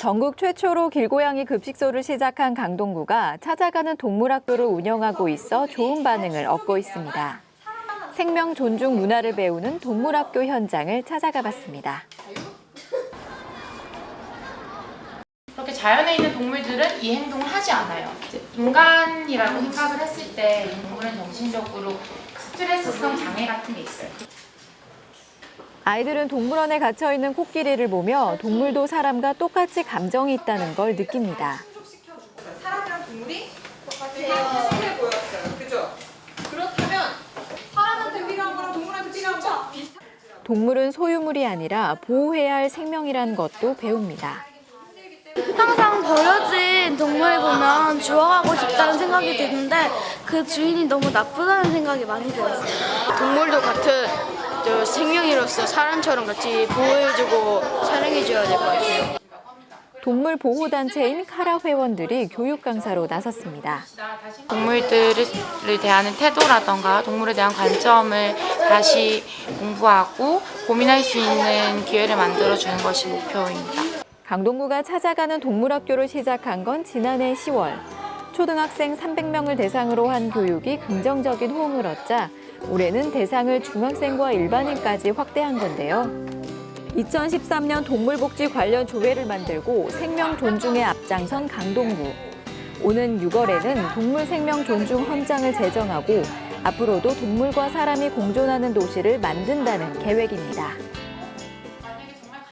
전국 최초로 길고양이 급식소를 시작한 강동구가 찾아가는 동물학교를 운영하고 있어 좋은 반응을 얻고 있습니다. 생명 존중 문화를 배우는 동물학교 현장을 찾아가 봤습니다. 그렇게 자연에 있는 동물들은 이 행동을 하지 않아요. 인간이라고 생각을 했을 때이 동물은 정신적으로 스트레스성 장애 같은 게 있어요. 아이들은 동물원에 갇혀 있는 코끼리를 보며 동물도 사람과 똑같이 감정이 있다는 걸 느낍니다. 사람이랑 동물이 되게 비슷해 보였어요. 그죠? 그렇다면 사람한테 필요한 거랑 동물한테 필요한 거 비슷한 동물은 소유물이 아니라 보호해야 할 생명이라는 것도 배웁니다. 항상 버려진 동물을 보면 주워가고 싶다는 생각이 드는데 그 주인이 너무 나쁘다는 생각이 많이 들었어요. 동물도 같은 저 생명이로서 사람처럼 같이 보호해주고 사랑해줘야 될 것 같아요. 동물 보호 단체인 카라 회원들이 교육 강사로 나섰습니다. 동물들을 대하는 태도라던가 동물에 대한 관점을 다시 공부하고 고민할 수 있는 기회를 만들어 주는 것이 목표입니다. 강동구가 찾아가는 동물학교를 시작한 건 지난해 10월. 초등학생 300명을 대상으로 한 교육이 긍정적인 호응을 얻자 올해는 대상을 중학생과 일반인까지 확대한 건데요. 2013년 동물복지 관련 조례를 만들고 생명 존중에 앞장선 강동구. 오는 6월에는 동물 생명 존중 헌장을 제정하고 앞으로도 동물과 사람이 공존하는 도시를 만든다는 계획입니다.